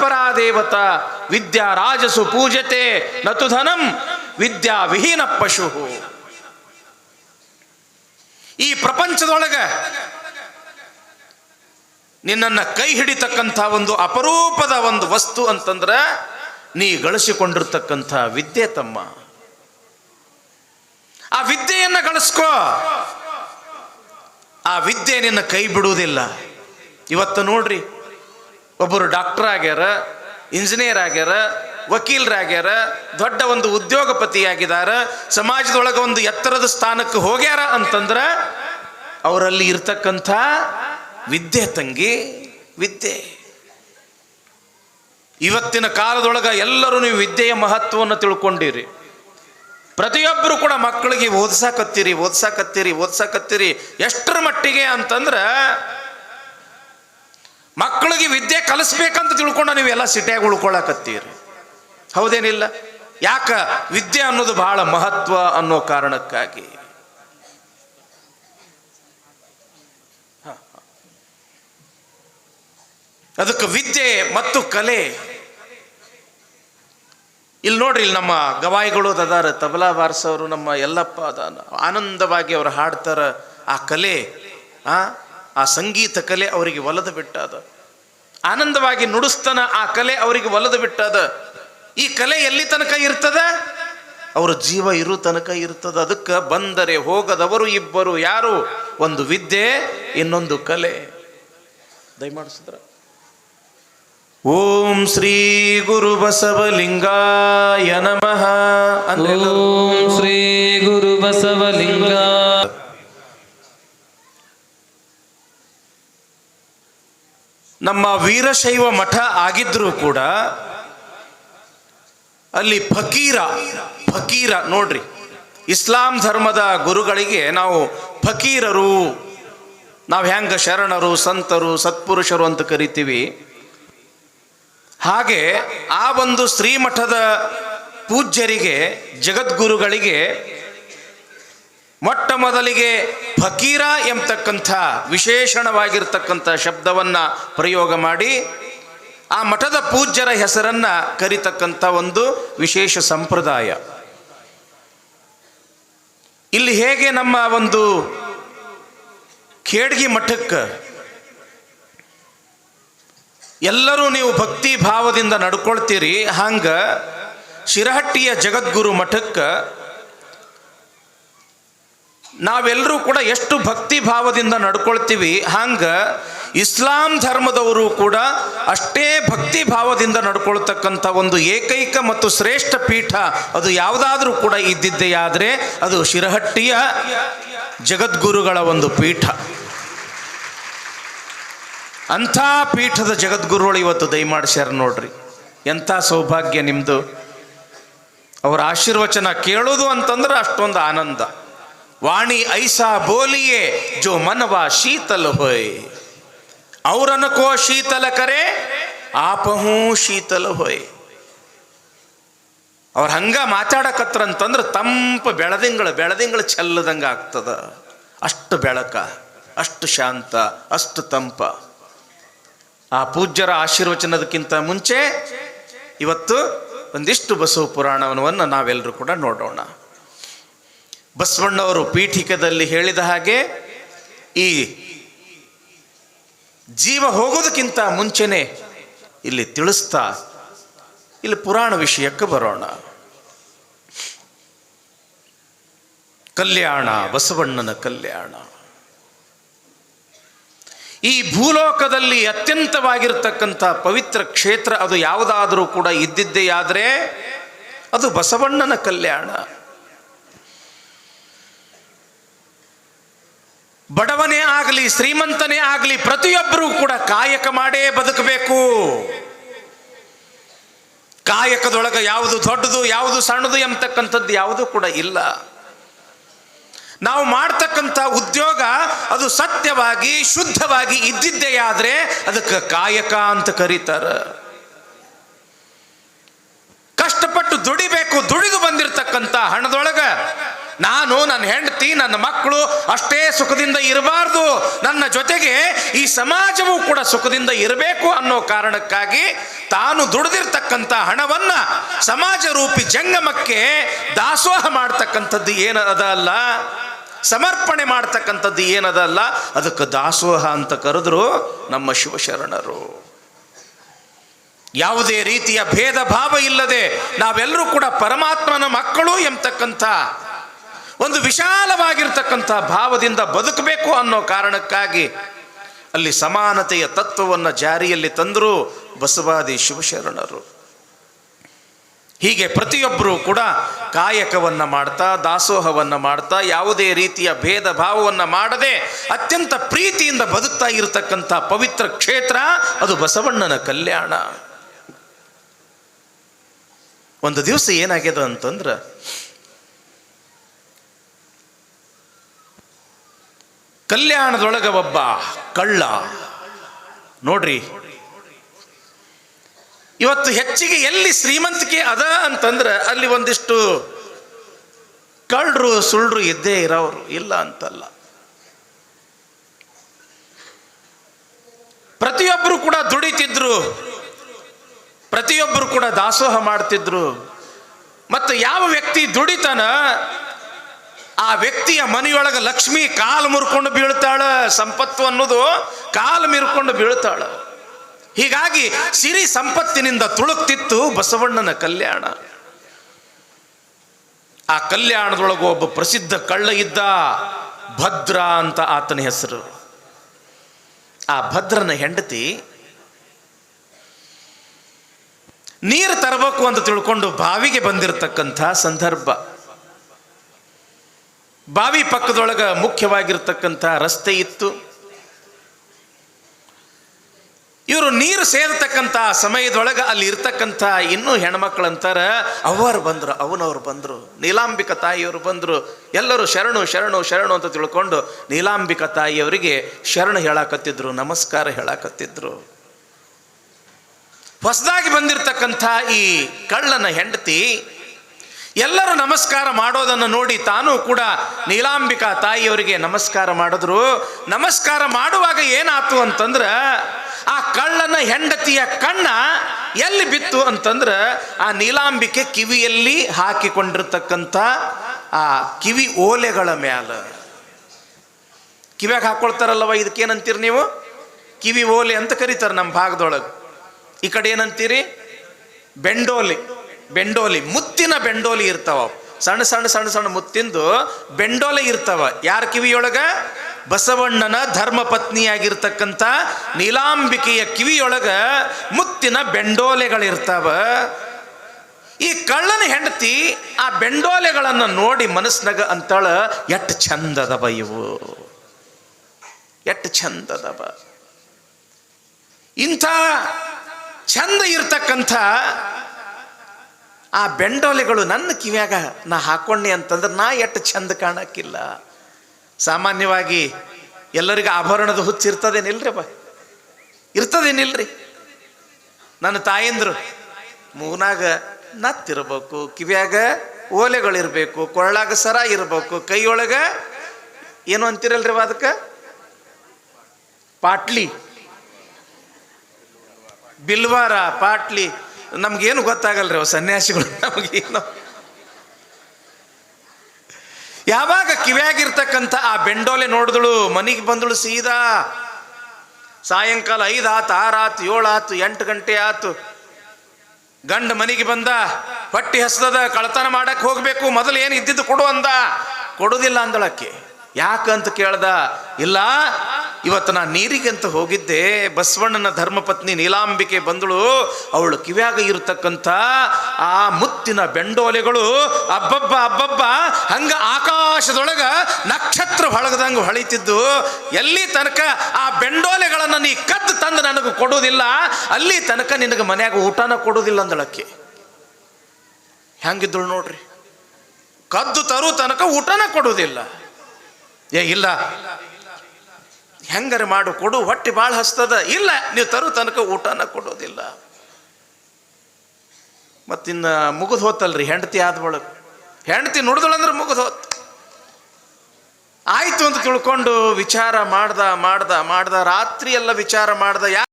ಪರಾದೇವತ ವಿದ್ಯಾ ರಾಜಸು ಪೂಜತೆ, ನತು ಧನಂ, ವಿದ್ಯಾ ವಿಹೀನ ಪಶು ಈ ಪ್ರಪಂಚದೊಳಗ ನಿನ್ನನ್ನು ಕೈ ಹಿಡಿತಕ್ಕಂಥ ಒಂದು ಅಪರೂಪದ ಒಂದು ವಸ್ತು ಅಂತಂದ್ರ ನೀ ಗಳಿಸಿಕೊಂಡಿರ್ತಕ್ಕಂಥ ವಿದ್ಯೆ ತಮ್ಮ. ಆ ವಿದ್ಯೆಯನ್ನು ಗಳಿಸ್ಕೋ. ಆ ವಿದ್ಯೆ ನಿನ್ನ ಕೈ ಬಿಡುವುದಿಲ್ಲ. ಇವತ್ತು ನೋಡ್ರಿ ಒಬ್ಬರು ಡಾಕ್ಟರ್ ಆಗ್ಯಾರ, ಇಂಜಿನಿಯರ್ ಆಗ್ಯಾರ ವಕೀಲರಾಗ್ಯಾರ ದೊಡ್ಡ ಒಂದು ಉದ್ಯೋಗಪತಿಯಾಗಿದ್ದಾರೆ ಸಮಾಜದೊಳಗೆ ಒಂದು ಎತ್ತರದ ಸ್ಥಾನಕ್ಕೆ ಹೋಗ್ಯಾರ ಅಂತಂದ್ರೆ ಅವರಲ್ಲಿ ಇರ್ತಕ್ಕಂಥ ವಿದ್ಯೆ ತಂಗಿ, ವಿದ್ಯೆ. ಇವತ್ತಿನ ಕಾಲದೊಳಗೆ ಎಲ್ಲರೂ ನೀವು ವಿದ್ಯೆಯ ಮಹತ್ವವನ್ನು ತಿಳ್ಕೊಂಡಿರಿ. ಪ್ರತಿಯೊಬ್ಬರು ಕೂಡ ಮಕ್ಕಳಿಗೆ ಓದಿಸಾಕತ್ತೀರಿ ಓದಿಸಾಕತ್ತೀರಿ ಓದಿಸಾಕತ್ತೀರಿ. ಎಷ್ಟರ ಮಟ್ಟಿಗೆ ಅಂತಂದ್ರ ಮಕ್ಕಳಿಗೆ ವಿದ್ಯೆ ಕಲಿಸ್ಬೇಕಂತ ತಿಳ್ಕೊಂಡು ನೀವೆಲ್ಲ ಸಿಟಿಯಾಗಿ ಉಳ್ಕೊಳಕತ್ತೀರಿ. ಹೌದೇನಿಲ್ಲ? ಯಾಕ ವಿದ್ಯೆ ಅನ್ನೋದು ಬಹಳ ಮಹತ್ವ ಅನ್ನೋ ಕಾರಣಕ್ಕಾಗಿ. ಅದಕ್ಕೆ ವಿದ್ಯೆ ಮತ್ತು ಕಲೆ. ಇಲ್ಲಿ ನೋಡ್ರಿ ಇಲ್ಲಿ ನಮ್ಮ ಗವಾಯಿಗಳು ಅದಾರ, ತಬಲಾ ಬಾರಿಸೋರು ನಮ್ಮ ಎಲ್ಲಪ್ಪ ಅದ ಆನಂದವಾಗಿ ಅವ್ರು ಹಾಡ್ತಾರ ಆ ಕಲೆ. ಆ? ಆ ಸಂಗೀತ ಕಲೆ ಅವರಿಗೆ ಒಲದು ಬಿಟ್ಟದ. ಆನಂದವಾಗಿ ನುಡಿಸ್ತಾನ ಆ ಕಲೆ ಅವರಿಗೆ ಒಲದು ಬಿಟ್ಟದ. ಈ ಕಲೆ ಎಲ್ಲಿ ತನಕ ಇರ್ತದ? ಅವರ ಜೀವ ಇರು ತನಕ ಇರ್ತದ. ಅದಕ್ಕೆ ಬಂದರೆ ಹೋಗದವರು ಇಬ್ಬರು ಯಾರು? ಒಂದು ವಿದ್ಯೆ, ಇನ್ನೊಂದು ಕಲೆ. ದಯಮಾಡಿಸಿದ್ರ. ಓಂ ಶ್ರೀ ಗುರು ಬಸವಲಿಂಗಾಯ ನಮಃ. ಓಂ ಶ್ರೀ ಗುರು ಬಸವಲಿಂಗ ನಮ್ಮ ವೀರಶೈವ ಮಠ ಆಗಿದ್ರೂ ಕೂಡ ಅಲ್ಲಿ ಫಕೀರ ಫಕೀರ ನೋಡ್ರಿ, ಇಸ್ಲಾಂ ಧರ್ಮದ ಗುರುಗಳಿಗೆ ನಾವು ಫಕೀರರು, ನಾವು ಹೆಂಗ ಶರಣರು, ಸಂತರು, ಸತ್ಪುರುಷರು ಅಂತ ಕರಿತೀವಿ. ಹಾಗೆ ಆ ಒಂದು ಶ್ರೀಮಠದ ಪೂಜ್ಯರಿಗೆ, ಜಗದ್ಗುರುಗಳಿಗೆ ಮೊಟ್ಟ ಮೊದಲಿಗೆ ಫಕೀರ ಎಂಬತಕ್ಕಂಥ ವಿಶೇಷಣವಾಗಿರ್ತಕ್ಕಂಥ ಶಬ್ದವನ್ನ ಪ್ರಯೋಗ ಮಾಡಿ ಆ ಮಠದ ಪೂಜ್ಯರ ಹೆಸರನ್ನ ಕರಿತಕ್ಕಂಥ ಒಂದು ವಿಶೇಷ ಸಂಪ್ರದಾಯ. ಇಲ್ಲಿ ಹೇಗೆ ನಮ್ಮ ಒಂದು ಖೇಡ್ಗಿ ಮಠಕ್ಕೆ ಎಲ್ಲರೂ ನೀವು ಭಕ್ತಿ ಭಾವದಿಂದ ನಡ್ಕೊಳ್ತೀರಿ, ಹಂಗ ಶಿರಹಟ್ಟಿಯ ಜಗದ್ಗುರು ಮಠಕ್ಕೆ ನಾವೆಲ್ಲರೂ ಕೂಡ ಎಷ್ಟು ಭಕ್ತಿ ಭಾವದಿಂದ ನಡ್ಕೊಳ್ತೀವಿ, ಹಂಗೆ ಇಸ್ಲಾಂ ಧರ್ಮದವರು ಕೂಡ ಅಷ್ಟೇ ಭಕ್ತಿ ಭಾವದಿಂದ ನಡ್ಕೊಳ್ತಕ್ಕಂಥ ಒಂದು ಏಕೈಕ ಮತ್ತು ಶ್ರೇಷ್ಠ ಪೀಠ ಅದು ಯಾವುದಾದ್ರೂ ಕೂಡ ಇದ್ದಿದ್ದೆಯಾದರೆ ಅದು ಶಿರಹಟ್ಟಿಯ ಜಗದ್ಗುರುಗಳ ಒಂದು ಪೀಠ. ಅಂಥ ಪೀಠದ ಜಗದ್ಗುರುಗಳು ಇವತ್ತು ದಯಮಾಡಿಸ್ಯಾರ ನೋಡ್ರಿ, ಎಂಥ ಸೌಭಾಗ್ಯ ನಿಮ್ಮದು ಅವರ ಆಶೀರ್ವಚನ ಕೇಳೋದು ಅಂತಂದ್ರೆ ಅಷ್ಟೊಂದು ಆನಂದ. ವಾಣಿ ಐಸಾ ಬೋಲಿಯೇ ಜೋ ಮನವಾ ಶೀತಲ ಹೋಯ್. ಅವರನಕೋ ಶೀತಲ ಕರೆ, ಆಪಹೂ ಶೀತಲ ಹೋಯ್. ಅವ್ರು ಹಂಗ ಮಾತಾಡಕತ್ರ ಅಂತಂದ್ರೆ ತಂಪ ಬೆಳದಿಂಗಳು ಬೆಳದಿಂಗಳು ಚೆಲ್ಲದಂಗ ಆಗ್ತದ. ಅಷ್ಟು ಬೆಳಕ, ಅಷ್ಟು ಶಾಂತ, ಅಷ್ಟು ತಂಪ. ಆ ಪೂಜ್ಯರ ಆಶೀರ್ವಚನದಕ್ಕಿಂತ ಮುಂಚೆ ಇವತ್ತು ಒಂದಿಷ್ಟು ಬಸವ ಪುರಾಣವನ್ನು ನಾವೆಲ್ಲರೂ ಕೂಡ ನೋಡೋಣ. ಬಸವಣ್ಣವರು ಪೀಠಿಕದಲ್ಲಿ ಹೇಳಿದ ಹಾಗೆ ಈ ಜೀವ ಹೋಗೋದಕ್ಕಿಂತ ಮುಂಚೆನೆ ಇಲ್ಲಿ ತಿಳಿಸ್ತಾ, ಇಲ್ಲಿ ಪುರಾಣ ವಿಷಯಕ್ಕೆ ಬರೋಣ. ಕಲ್ಯಾಣ, ಬಸವಣ್ಣನ ಕಲ್ಯಾಣ. ಈ ಭೂಲೋಕದಲ್ಲಿ ಅತ್ಯಂತವಾಗಿರ್ತಕ್ಕಂಥ ಪವಿತ್ರ ಕ್ಷೇತ್ರ ಅದು ಯಾವುದಾದರೂ ಕೂಡ ಇದ್ದಿದ್ದೆಯಾದರೆ ಅದು ಬಸವಣ್ಣನ ಕಲ್ಯಾಣ. ಬಡವನೇ ಆಗಲಿ, ಶ್ರೀಮಂತನೇ ಆಗಲಿ, ಪ್ರತಿಯೊಬ್ಬರೂ ಕೂಡ ಕಾಯಕ ಮಾಡೇ ಬದುಕಬೇಕು. ಕಾಯಕದೊಳಗೆ ಯಾವುದು ದೊಡ್ಡದು, ಯಾವುದು ಸಣ್ಣದು ಎಂಬತಕ್ಕಂಥದ್ದು ಯಾವುದು ಕೂಡ ಇಲ್ಲ. ನಾವು ಮಾಡ್ತಕ್ಕಂಥ ಉದ್ಯೋಗ ಅದು ಸತ್ಯವಾಗಿ, ಶುದ್ಧವಾಗಿ ಇದ್ದಿದ್ದೇ ಆದರೆ ಅದಕ್ಕೆ ಕಾಯಕ ಅಂತ ಕರೀತಾರ. ಕಷ್ಟಪಟ್ಟು ದುಡಿಬೇಕು, ದುಡಿದು ಬಂದಿರತಕ್ಕಂಥ ಹಣದೊಳಗ ನಾನು, ನನ್ನ ಹೆಂಡತಿ, ನನ್ನ ಮಕ್ಕಳು ಅಷ್ಟೇ ಸುಖದಿಂದ ಇರಬಾರ್ದು. ನನ್ನ ಜೊತೆಗೆ ಈ ಸಮಾಜವೂ ಕೂಡ ಸುಖದಿಂದ ಇರಬೇಕು ಅನ್ನೋ ಕಾರಣಕ್ಕಾಗಿ ತಾನು ದುಡಿದಿರ್ತಕ್ಕಂಥ ಹಣವನ್ನ ಸಮಾಜ ರೂಪಿ ಜಂಗಮಕ್ಕೆ ದಾಸೋಹ ಮಾಡ್ತಕ್ಕಂಥದ್ದು ಏನದ ಅಲ್ಲ? ಸಮರ್ಪಣೆ ಮಾಡ್ತಕ್ಕಂಥದ್ದು ಏನದ ಅಲ್ಲ? ಅದಕ್ಕೆ ದಾಸೋಹ ಅಂತ ಕರೆದ್ರು ನಮ್ಮ ಶಿವಶರಣರು. ಯಾವುದೇ ರೀತಿಯ ಭೇದ ಭಾವ ಇಲ್ಲದೆ ನಾವೆಲ್ಲರೂ ಕೂಡ ಪರಮಾತ್ಮನ ಮಕ್ಕಳು ಎಂಬತಕ್ಕಂಥ ಒಂದು ವಿಶಾಲವಾಗಿರ್ತಕ್ಕಂಥ ಭಾವದಿಂದ ಬದುಕಬೇಕು ಅನ್ನೋ ಕಾರಣಕ್ಕಾಗಿ ಅಲ್ಲಿ ಸಮಾನತೆಯ ತತ್ವವನ್ನು ಜಾರಿಯಲ್ಲಿ ತಂದರು ಬಸವಾದಿ ಶಿವಶರಣರು. ಹೀಗೆ ಪ್ರತಿಯೊಬ್ಬರೂ ಕೂಡ ಕಾಯಕವನ್ನು ಮಾಡ್ತಾ, ದಾಸೋಹವನ್ನು ಮಾಡ್ತಾ, ಯಾವುದೇ ರೀತಿಯ ಭೇದ ಭಾವವನ್ನು ಮಾಡದೆ ಅತ್ಯಂತ ಪ್ರೀತಿಯಿಂದ ಬದುಕ್ತಾ ಇರತಕ್ಕಂಥ ಪವಿತ್ರ ಕ್ಷೇತ್ರ ಅದು ಬಸವಣ್ಣನ ಕಲ್ಯಾಣ. ಒಂದು ದಿವಸ ಏನಾಗ್ಯದ ಅಂತಂದ್ರ ಕಲ್ಯಾಣದೊಳಗ ಒಬ್ಬ ಕಳ್ಳ. ನೋಡ್ರಿ. ಇವತ್ತು ಹೆಚ್ಚಿಗೆ ಎಲ್ಲಿ ಶ್ರೀಮಂತಿಕೆ ಅದ ಅಂತಂದ್ರೆ ಅಲ್ಲಿ ಒಂದಿಷ್ಟು ಕಳ್ಳರು ಸುಳ್ಳರು ಇದ್ದೇ ಇರೋರು ಇಲ್ಲ ಅಂತಲ್ಲ. ಪ್ರತಿಯೊಬ್ಬರು ಕೂಡ ದುಡಿತಿದ್ರು. ಪ್ರತಿಯೊಬ್ಬರು ಕೂಡ ದಾಸೋಹ ಮಾಡ್ತಿದ್ರು. ಮತ್ತು ಯಾವ ವ್ಯಕ್ತಿ ದುಡಿತಾನ ಆ ವ್ಯಕ್ತಿಯ ಮನೆಯೊಳಗೆ ಲಕ್ಷ್ಮಿ ಕಾಲು ಮುರ್ಕೊಂಡು ಬೀಳ್ತಾಳ, ಸಂಪತ್ತು ಅನ್ನೋದು ಕಾಲು ಮಿರ್ಕೊಂಡು ಬೀಳ್ತಾಳ. ಹೀಗಾಗಿ ಸಿರಿ ಸಂಪತ್ತಿನಿಂದ ತುಳುಕ್ತಿತ್ತು ಬಸವಣ್ಣನ ಕಲ್ಯಾಣ. ಆ ಕಲ್ಯಾಣದೊಳಗೆ ಒಬ್ಬ ಪ್ರಸಿದ್ಧ ಕಳ್ಳ ಇದ್ದ ಭದ್ರ ಅಂತ ಆತನ ಹೆಸರು. ಆ ಭದ್ರನ ಹೆಂಡತಿ ನೀರು ತರಬೇಕು ಅಂತ ತಿಳ್ಕೊಂಡು ಬಾವಿಗೆ ಬಂದಿರತಕ್ಕಂಥ ಸಂದರ್ಭ. ಬಾವಿ ಪಕ್ಕದೊಳಗೆ ಮುಖ್ಯವಾಗಿರ್ತಕ್ಕಂಥ ರಸ್ತೆ ಇತ್ತು. ಇವರು ನೀರು ಸೇರತಕ್ಕಂಥ ಸಮಯದೊಳಗೆ ಅಲ್ಲಿ ಇರ್ತಕ್ಕಂಥ ಇನ್ನೂ ಹೆಣ್ಮಕ್ಳಂತಾರ ಅವರು ಬಂದರು, ಅವನವ್ರು ಬಂದರು, ನೀಲಾಂಬಿಕ ತಾಯಿಯವರು ಬಂದರು, ಎಲ್ಲರೂ ಶರಣು ಶರಣು ಶರಣು ಅಂತ ತಿಳ್ಕೊಂಡು ನೀಲಾಂಬಿಕ ತಾಯಿಯವರಿಗೆ ಶರಣ ಹೇಳಾಕತ್ತಿದ್ರು, ನಮಸ್ಕಾರ ಹೇಳಾಕತ್ತಿದ್ರು. ಹೊಸದಾಗಿ ಬಂದಿರತಕ್ಕಂಥ ಈ ಕಳ್ಳನ ಹೆಂಡತಿ ಎಲ್ಲರೂ ನಮಸ್ಕಾರ ಮಾಡೋದನ್ನು ನೋಡಿ ತಾನು ಕೂಡ ನೀಲಾಂಬಿಕಾ ತಾಯಿಯವರಿಗೆ ನಮಸ್ಕಾರ ಮಾಡಿದ್ರು. ನಮಸ್ಕಾರ ಮಾಡುವಾಗ ಏನಾತು ಅಂತಂದ್ರೆ, ಆ ಕಳ್ಳನ ಹೆಂಡತಿಯ ಕಣ್ಣ ಎಲ್ಲಿ ಬಿತ್ತು ಅಂತಂದ್ರೆ, ಆ ನೀಲಾಂಬಿಕೆ ಕಿವಿಯಲ್ಲಿ ಹಾಕಿಕೊಂಡಿರ್ತಕ್ಕಂಥ ಆ ಕಿವಿ ಓಲೆಗಳ ಮ್ಯಾಲ. ಕಿವ್ಯಾಗ ಹಾಕೊಳ್ತಾರಲ್ಲವ ಇದಕ್ಕೇನಂತೀರಿ ನೀವು? ಕಿವಿ ಓಲೆ ಅಂತ ಕರೀತಾರೆ ನಮ್ಮ ಭಾಗದೊಳಗೆ. ಈ ಕಡೆ ಏನಂತೀರಿ? ಬೆಂಡೋಲಿ. ಬೆಂಡೋಲಿ, ಮುತ್ತಿನ ಬೆಂಡೋಲಿ ಇರ್ತಾವ. ಸಣ್ಣ ಸಣ್ಣ ಸಣ್ಣ ಸಣ್ಣ ಮುತ್ತಿಂದು ಬೆಂಡೋಲೆ ಇರ್ತಾವ. ಯಾರ ಕಿವಿಯೊಳಗ? ಬಸವಣ್ಣನ ಧರ್ಮ ಪತ್ನಿಯಾಗಿರ್ತಕ್ಕಂಥ ನೀಲಾಂಬಿಕೆಯ ಕಿವಿಯೊಳಗ ಮುತ್ತಿನ ಬೆಂಡೋಲೆಗಳಿರ್ತಾವ. ಈ ಕಳ್ಳನ ಹೆಂಡತಿ ಆ ಬೆಂಡೋಲೆಗಳನ್ನು ನೋಡಿ ಮನಸ್ನಾಗ ಅಂತಳ, ಎಟ್ ಚಂದದವ ಇವು. ಎಟ್ ಚಂದದವ ಇಂಥ ಚಂದ ಇರ್ತಕ್ಕಂಥ ಆ ಬೆಂಡೋಲೆಗಳು ನನ್ನ ಕಿವ್ಯಾಗ ನಾ ಹಾಕೊಂಡೆ ಅಂತಂದ್ರೆ ನಾ ಎಷ್ಟು ಚಂದ ಕಾಣಕ್ಕಿಲ್ಲ. ಸಾಮಾನ್ಯವಾಗಿ ಎಲ್ಲರಿಗೂ ಆಭರಣದ ಹುಚ್ಚು ಇರ್ತದೇನಿಲ್ರಿ ಬಾ ಇರ್ತದೇನಿಲ್ರಿ? ನನ್ನ ತಾಯಂದ್ರು, ಮೂನಾಗ ನತ್ತಿರ್ಬೇಕು, ಕಿವ್ಯಾಗ ಓಲೆಗಳಿರಬೇಕು ಕೊರಳಾಗ ಸರ ಇರಬೇಕು, ಕೈಯೊಳಗ ಏನು ಅಂತಿರಲ್ರಿ ಅದಕ್ಕೆ? ಪಾಟ್ಲಿ. ಬಿಲ್ವಾರ, ಪಾಟ್ಲಿ. ನಮ್ಗೇನು ಗೊತ್ತಾಗಲ್ರಿ ಅವು ಸನ್ಯಾಸಿಗಳು, ನಮಗೇನು? ಯಾವಾಗ ಕಿವ್ಯಾಗಿರ್ತಕ್ಕಂಥ ಆ ಬೆಂಡೋಲೆ ನೋಡಿದಳು, ಮನೆಗೆ ಬಂದಳು ಸೀದಾ. ಸಾಯಂಕಾಲ ಐದು ಆತು ಆರು ಆತು ಏಳು ಆತು ಎಂಟು ಗಂಟೆ ಆತು. ಗಂಡ ಮನೆಗೆ ಬಂದ, ಹೊಟ್ಟಿ ಹಸ್ದದ ಕಳತನ ಮಾಡಕ್ಕೆ ಹೋಗಬೇಕು, ಮೊದಲು ಏನು ಇದ್ದಿದ್ದು ಕೊಡು ಅಂದ. ಕೊಡೋದಿಲ್ಲ ಅಂದಳಕ್ಕೆ. ಯಾಕಂತ ಕೇಳ್ದ, ಇಲ್ಲ ಇವತ್ತು ನಾನು ಅಂತ ಹೋಗಿದ್ದೆ, ಬಸವಣ್ಣನ ಧರ್ಮಪತ್ನಿ ನೀಲಾಂಬಿಕೆ ಬಂದಳು, ಅವಳು ಕಿವ್ಯಾಗ ಇರತಕ್ಕಂಥ ಆ ಮುತ್ತಿನ ಬೆಂಡೋಲೆಗಳು, ಅಬ್ಬಬ್ಬ ಅಬ್ಬಬ್ಬ, ಹಂಗ ಆಕಾಶದೊಳಗ ನಕ್ಷತ್ರ ಹೊಳಗದಂಗೆ ಹೊಳಿತಿದ್ದು. ಎಲ್ಲಿ ತನಕ ಆ ಬೆಂಡೋಲೆಗಳನ್ನು ನೀ ಕದ್ದು ತಂದು ನನಗೆ ಕೊಡೋದಿಲ್ಲ ಅಲ್ಲಿ ತನಕ ನಿನಗೆ ಮನೆಯಾಗ ಊಟನ ಕೊಡೋದಿಲ್ಲ ಅಂದಳಕ್ಕೆ. ಹೆಂಗಿದ್ದಳು ನೋಡ್ರಿ? ಕದ್ದು ತರು ತನಕ ಊಟನ ಕೊಡೋದಿಲ್ಲ ಏ, ಇಲ್ಲ. ಹೆಂಗಾರೆ ಮಾಡು ಕೊಡು, ಹೊಟ್ಟೆ ಭಾಳ ಹಸ್ತದ. ಇಲ್ಲ, ನೀವು ತರು ತನಕ ಊಟನ ಕೊಡೋದಿಲ್ಲ. ಮತ್ತಿನ್ನು ಮುಗಿದು ಹೋತಲ್ರಿ, ಹೆಂಡತಿ ಆದ ಹೆಂಡತಿ ನುಡ್ದಳಂದ್ರೆ ಮುಗಿದು ಹೋತ್. ಆಯ್ತು ಅಂತ ತಿಳ್ಕೊಂಡು ವಿಚಾರ ಮಾಡ್ದ ಮಾಡ್ದ ಮಾಡ್ದ ರಾತ್ರಿ ಎಲ್ಲ ವಿಚಾರ ಮಾಡ್ದ. ಯಾ